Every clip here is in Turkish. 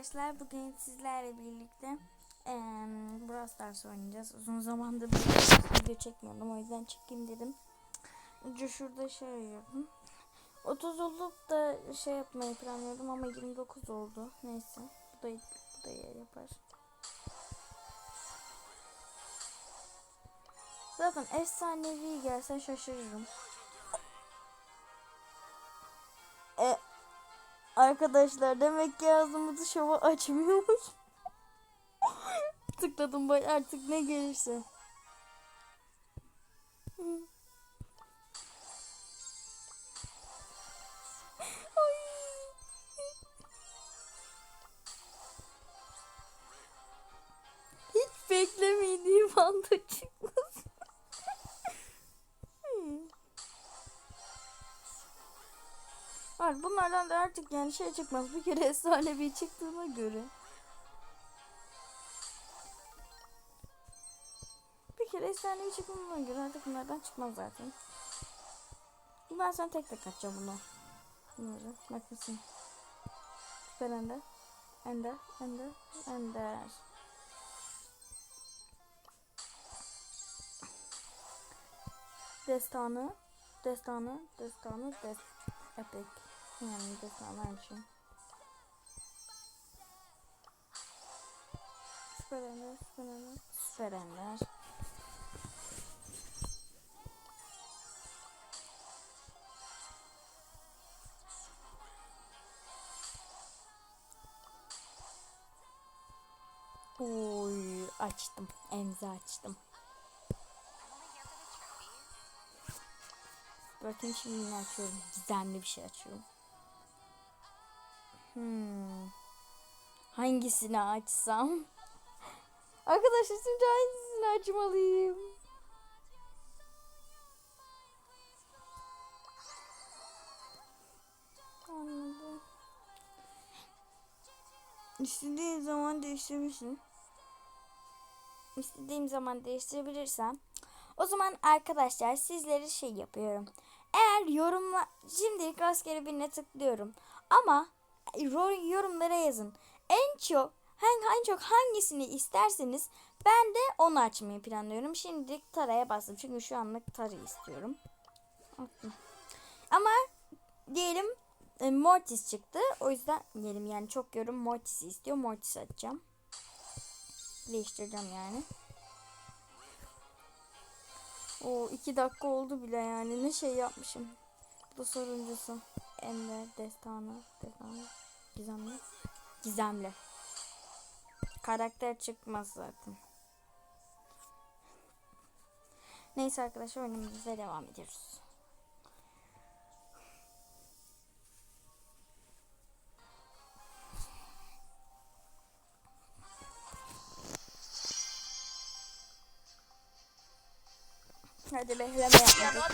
arkadaşlar. Bugün sizlerle birlikte eee Brawl Stars oynayacağız. Uzun zamandır bir video çekmiyordum. O yüzden çekeyim dedim. Önce şurada şey yaptım. 30 olup da şey yapmayı planlıyordum ama 29 oldu. Neyse. Bu da, bu da yapar. Zaten efsanevi gelse şaşırırım. Arkadaşlar demek ki ağzımızı şova açmıyormuş. Tıkladım bay artık ne gelirse. Hiç beklemediğim anda çıktı. Bunlardan da artık yani şey çıkmaz. Bir kere efsanevi çıktığına göre. Bir kere efsanevi çıktığına göre artık bunlardan çıkmaz zaten. Ben sonra tek tek açacağım bunu. Bunları. Bak mısın? Süper Ender. Ender. Ender. Ender. Destanı. Destanı. Destanı. Dest Epic. Yani destanı aynı şey. Süper Ender. Süper Ender. Süper Ender. Oy açtım. Emzi açtım. Bakın şimdi ne açıyorum. Gizemli bir şey açıyorum. Hmm. Hangisini açsam? Arkadaşlar şimdi hangisini açmalıyım? Anladım. İstediğin zaman değiştirmişsin. İstediğim zaman değiştirebilirsem o zaman arkadaşlar sizlere şey yapıyorum. Eğer yorumla şimdilik rastgele birine tıklıyorum. Ama yorumlara yazın. En çok hangi en çok hangisini isterseniz ben de onu açmayı planlıyorum. Şimdilik Tara'ya bastım. Çünkü şu anlık Tara'yı istiyorum. Ama diyelim e, Mortis çıktı. O yüzden diyelim yani çok yorum Mortis'i istiyor. Mortis açacağım. Değiştireceğim yani. O iki dakika oldu bile yani. Ne şey yapmışım. Bu soruncusu. Emre, Destanı, Destanı, Gizemli. Gizemli. Karakter çıkmaz zaten. Neyse arkadaşlar oyunumuza devam ediyoruz. Hadi behleme yapmadık.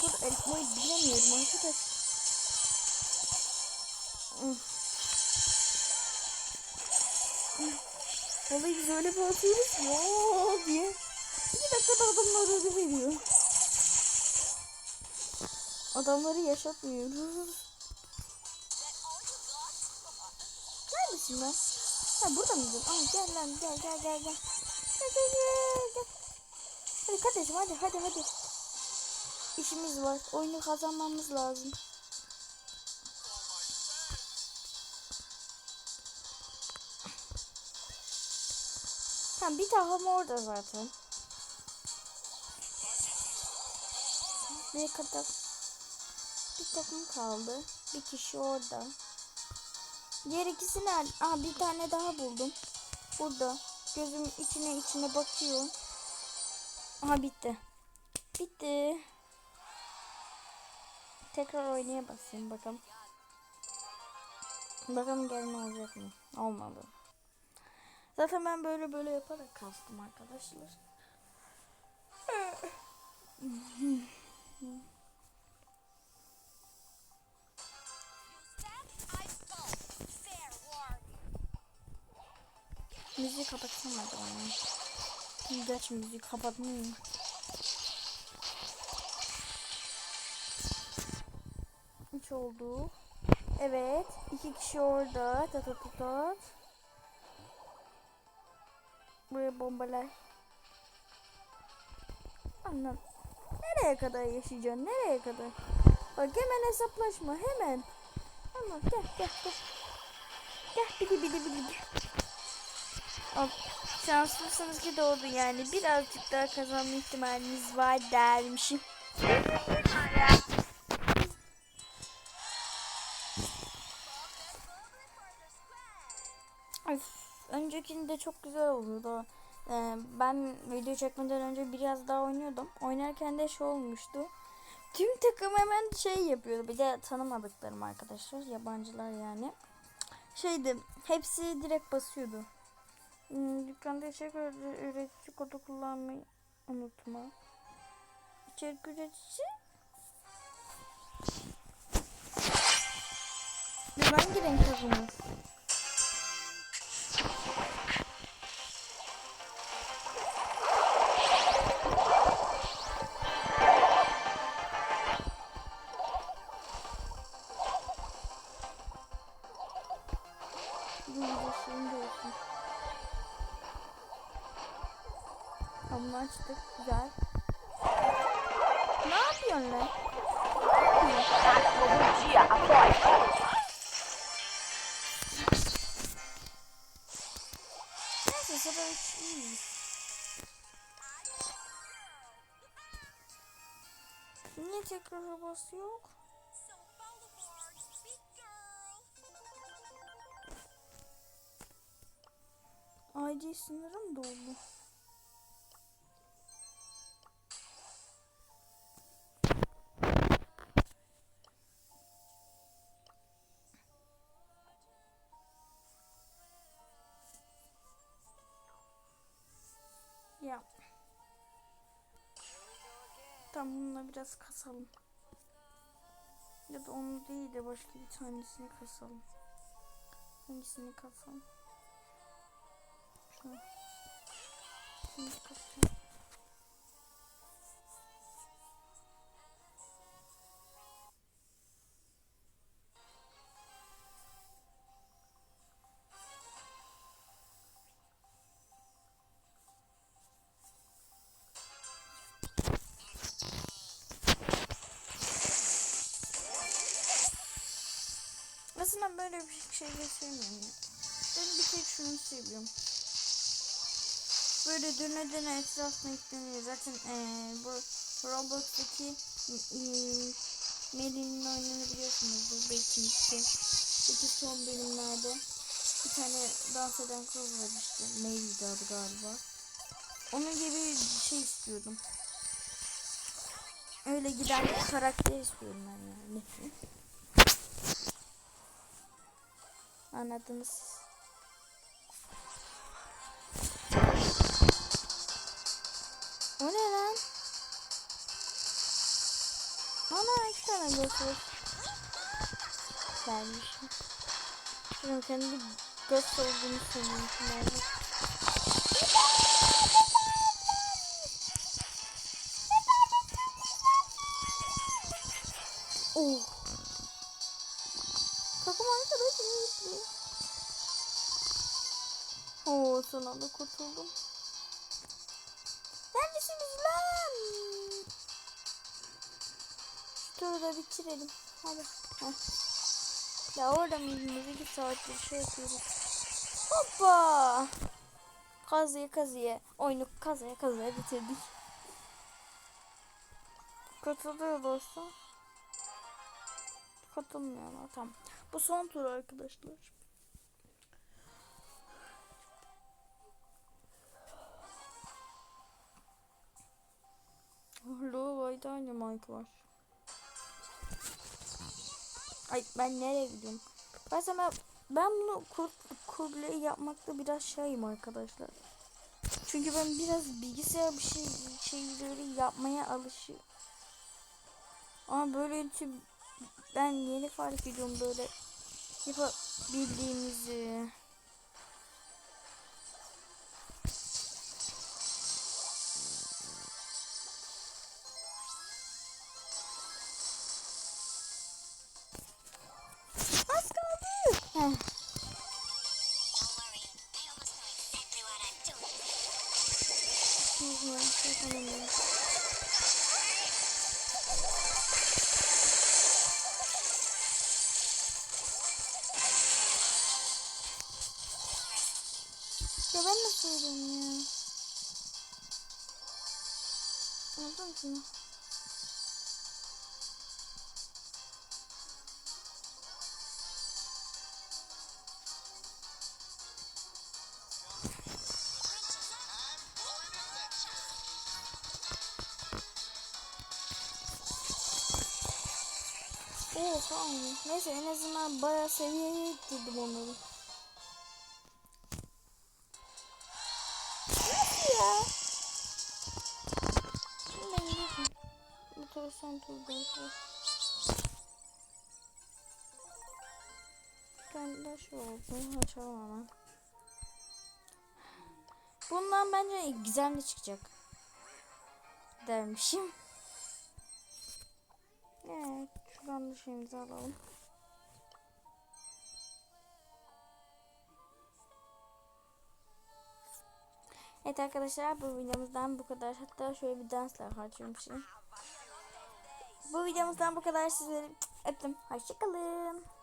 Kontrol etmeyi bilemiyorum arkadaş. Vallahi biz öyle bir atıyoruz "Aa!" diye. İki dakikada adamlar öyle veriyor. Adamları yaşatmıyoruz. Neredesin lan? Ha burada mıydın? Aa gel lan gel gel gel gel. Gel gel gel gel. Hadi kardeşim hadi hadi hadi. İşimiz var. Oyunu kazanmamız lazım. Tamam bir takım orada zaten. Ne kadar bir takım kaldı. Bir kişi orada. Diğer ikisi nerede? Aa bir tane daha buldum. Burada. Gözüm içine içine bakıyor. Aha bitti. Bitti tekrar oynaya basayım bakalım. Bakalım gelme olacak mı? Olmadı. Zaten ben böyle böyle yaparak kastım arkadaşlar. müziği kapatsam acaba? Gerçi müziği kapatmayayım. Oldu. Evet. iki kişi orada. Tat tat tat tat. Buraya bombalar. Anlam. Nereye kadar yaşayacaksın? Nereye kadar? Bak hemen hesaplaşma. Hemen. Tamam gel gel gel. Gel bili bili bili gel. Al. Şanslısınız ki doğdu yani. Birazcık daha kazanma ihtimaliniz var dermişim. Öncekinde çok güzel oluyordu. Ee, ben video çekmeden önce biraz daha oynuyordum. Oynarken de şey olmuştu. Tüm takım hemen şey yapıyordu. Bir de tanımadıklarım arkadaşlar. Yabancılar yani. Şeydi. Hepsi direkt basıyordu. Hmm, dükkanda içerik üre- üretici kodu kullanmayı unutma. İçerik üretici? Ne hangi renk Tamam açtık. Güzel. Ne yapıyorsun lan? Neyse sıra üç iyiyiz. Niye tekrar bası yok? ID sınırım doldu. Ya. Tamam bununla biraz kasalım. Ya da onu değil de başka bir tanesini kasalım. Hangisini kasalım? Şunu. Şunu kasalım. Aslında böyle bir şey sevmiyorum. Ben bir tek şunu seviyorum. Böyle döne döne etrafına yükleniyor. Zaten eee, bu Roblox'taki eee Mary'nin oyununu biliyorsunuzdur. Belki işte, belki son bölümlerde bir tane dans eden kız var işte. Mary'di adı galiba. Onun gibi bir şey istiyordum. Öyle giden bir karakter istiyorum ben yani. Anladınız. O ne lan? Ana iki tane göz Gelmişim. Şunun kendi göz olduğunu sanıyorum. Son anda kurtuldum. Neredesiniz lan? Şu turu da bitirelim. Hadi. Heh. Ya orada mıydınız? İki saattir şey yapıyoruz. Hoppa. Kazıya kazıya. Oyunu kazıya kazıya bitirdik. Katılıyor dostum. Katılmıyorlar. Tamam. Bu son tur arkadaşlar. Dynamite var. Ay ben nereye gidiyorum? Sana ben bunu kur, kurleyi yapmakta biraz şeyim arkadaşlar. Çünkü ben biraz bilgisayar bir şey şeyleri yapmaya alışıyorum. Ama böyle ben yeni fark ediyorum böyle yapabildiğimizi. Ya ben nasıl öldüm ya? Anladın mı? Oo tamam. Neyse en azından bayağı seviyeye getirdim onları. Nasıl ya? Şimdi ben gidiyorum. Bu tur son turda. Daha şu. Bunu açalım hemen. Bundan bence gizemli çıkacak. Dermişim. Evet. Şuradan da şeyimizi alalım. Evet arkadaşlar bu videomuzdan bu kadar. Hatta şöyle bir dansla harcıyormuşum. Bu videomuzdan bu kadar. Sizleri öptüm. Hoşçakalın.